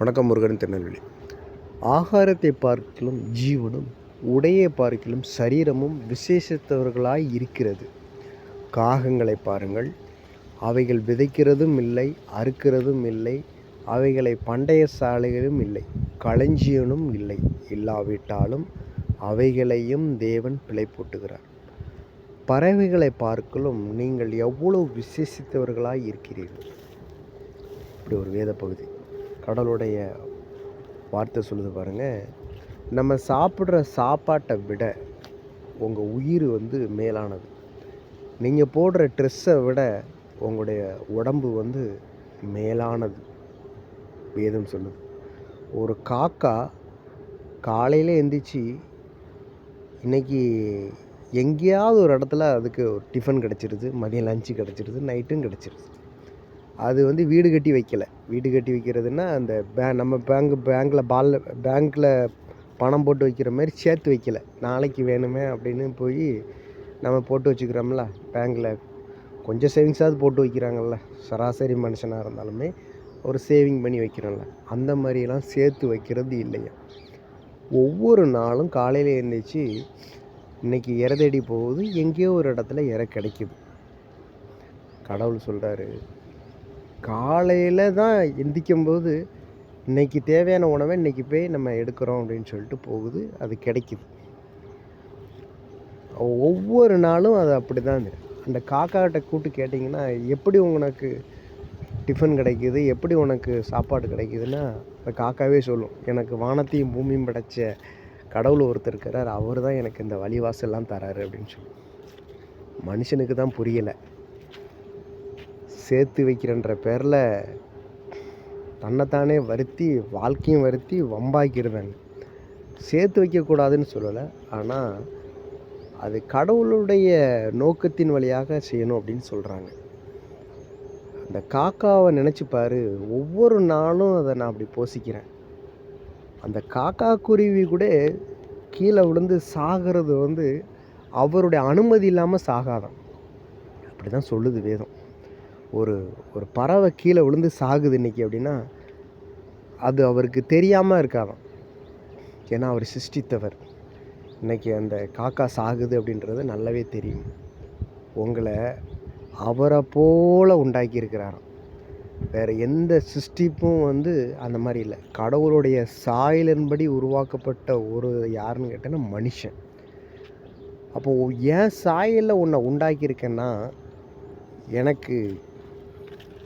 வணக்கம் முருகன் திருநெல்வேலி. ஆகாரத்தை பார்க்கிலும் ஜீவனும் உடையை பார்க்கிலும் சரீரமும் விசேஷித்தவர்களாய் இருக்கிறது. காகங்களை பாருங்கள். அவைகள் விதைக்கிறதும் இல்லை அறுக்கிறதும் இல்லை அவைகளை பண்டைய சாலைகளும் இல்லை களஞ்சியனும் இல்லை. இல்லாவிட்டாலும் அவைகளையும் தேவன் பிழை போட்டுகிறார். பறவைகளை பார்க்கலும் நீங்கள் எவ்வளவு விசேஷித்தவர்களாய் இருக்கிறீர்கள்? இப்படி ஒரு வேத பகுதி கடவுளுடைய வார்த்தை சொல்லுது பாருங்கள் நம்ம சாப்பிட்ற சாப்பாட்டை விட உங்கள் உயிர் வந்து மேலானது. நீங்கள் போடுற ட்ரெஸ்ஸை விட உங்களுடைய உடம்பு வந்து மேலானது. வேதம் சொல்லுது. ஒரு காக்கா காலையில் எந்திரிச்சு இன்னைக்கு எங்கேயாவது ஒரு இடத்துல அதுக்கு ஒரு டிஃபன் கிடச்சிருது மதியம் லஞ்சு கிடச்சிருது நைட்டும் கிடச்சிருது. அது வந்து வீடு கட்டி வைக்கல. வீடு கட்டி வைக்கிறதுன்னா அந்த பே நம்ம பேங்க் பேங்க்கில் பால் பேங்க்கில் பணம் போட்டு வைக்கிற மாதிரி சேர்த்து வைக்கல. நாளைக்கு வேணுமே அப்படின்னு போய் நம்ம போட்டு வச்சுக்கிறோம்ல பேங்க்கில் கொஞ்சம் சேவிங்ஸாவது போட்டு வைக்கிறாங்கல்ல. சராசரி மனுஷனாக இருந்தாலுமே ஒரு சேவிங் பண்ணி வைக்கிறோம்ல. அந்த மாதிரியெல்லாம் சேர்த்து வைக்கிறது இல்லையா? ஒவ்வொரு நாளும் காலையில் எழுந்திரிச்சு இன்றைக்கி இறதடி போகுது. எங்கேயோ ஒரு இடத்துல இற கிடைக்குது. கடவுள் சொல்கிறாரு காலையில் தான் எந்திக்கும்போது இன்றைக்கி தேவையான உணவை இன்றைக்கி போய் நம்ம எடுக்கிறோம் அப்படின்னு சொல்லிட்டு போகுது. அது கிடைக்குது. ஒவ்வொரு நாளும் அது அப்படி தான் அந்த காக்காட்ட கூட்டு கேட்டிங்கன்னா எப்படி உனக்கு டிஃபன் கிடைக்கிது? எப்படி உனக்கு சாப்பாடு கிடைக்குதுன்னா அந்த காக்காவே சொல்லும் எனக்கு வானத்தையும் பூமியும் படைச்ச கடவுள் ஒருத்தர் இருக்கிறார். அவர் தான் எனக்கு இந்த வழிவாசல்லாம் தராரு அப்படின்னு சொல்லி. மனுஷனுக்கு தான் புரியலை. சேர்த்து வைக்கிறன்ற பேரில் தன்னைத்தானே வருத்தி வாழ்க்கையும் வருத்தி வம்பாக்கிடுவேன். சேர்த்து வைக்கக்கூடாதுன்னு சொல்லலை. ஆனால் அது கடவுளுடைய நோக்கத்தின் வழியாக செய்யணும் அப்படின்னு சொல்கிறாங்க அந்த காக்காவை நினச்சி பாரு ஒவ்வொரு நாளும் அதை நான் அப்படி போசிக்கிறேன். அந்த காக்கா குருவி கூட கீழே விழுந்து சாகிறது வந்து அவருடைய அனுமதி இல்லாமல் சாகாதான் அப்படி தான் சொல்லுது வேதம். ஒரு ஒரு பறவை கீழே விழுந்து சாகுது இன்றைக்கி அப்படின்னா அது அவருக்கு தெரியாமல் இருக்காராம். ஏன்னா அவர் சிருஷ்டித்தவர். இன்றைக்கி அந்த காக்கா சாகுது அப்படின்றது நல்லாவே தெரியும். உங்களை அவரை போல உண்டாக்கியிருக்கிறாராம் வேறு எந்த சிருஷ்டிப்பும் வந்து அந்த மாதிரி இல்லை. கடவுளுடைய சாயலின்படி உருவாக்கப்பட்ட ஒரு யாருன்னு கேட்டேன்னா மனுஷன். அப்போது ஏன் சாயலில் உன்னை உண்டாக்கியிருக்கேன்னா எனக்கு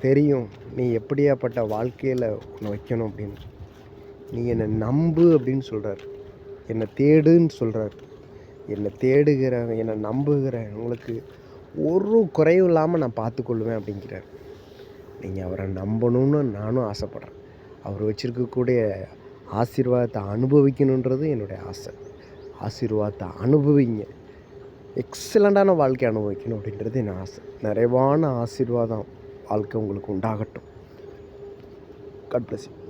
தெரியும். நீ எப்படியாப்பட்ட வாழ்க்கையில் உன்னை வைக்கணும் அப்படின்னு. நீ என்னை நம்பு அப்படின்னு சொல்கிறார் என்னை தேடுன்னு சொல்கிறார் என்னை தேடுகிற என்னை நம்புகிற உங்களுக்கு ஒரு குறையும் இல்லாமல் நான் பார்த்துக்கொள்வேன் அப்படிங்கிறார். நீங்கள் அவரை நம்பணும்னு நானும் ஆசைப்பட்றேன். அவர் வச்சுருக்கக்கூடிய ஆசீர்வாதத்தை அனுபவிக்கணுன்றது என்னுடைய ஆசை. ஆசீர்வாதத்தை அனுபவிங்க. எக்ஸலண்ட்டான வாழ்க்கை அனுபவிக்கணும் அப்படின்றது என் ஆசை. நிறைவான ஆசீர்வாதம். வாழ்க்கை உங்களுக்கு உண்டாகட்டும். God plus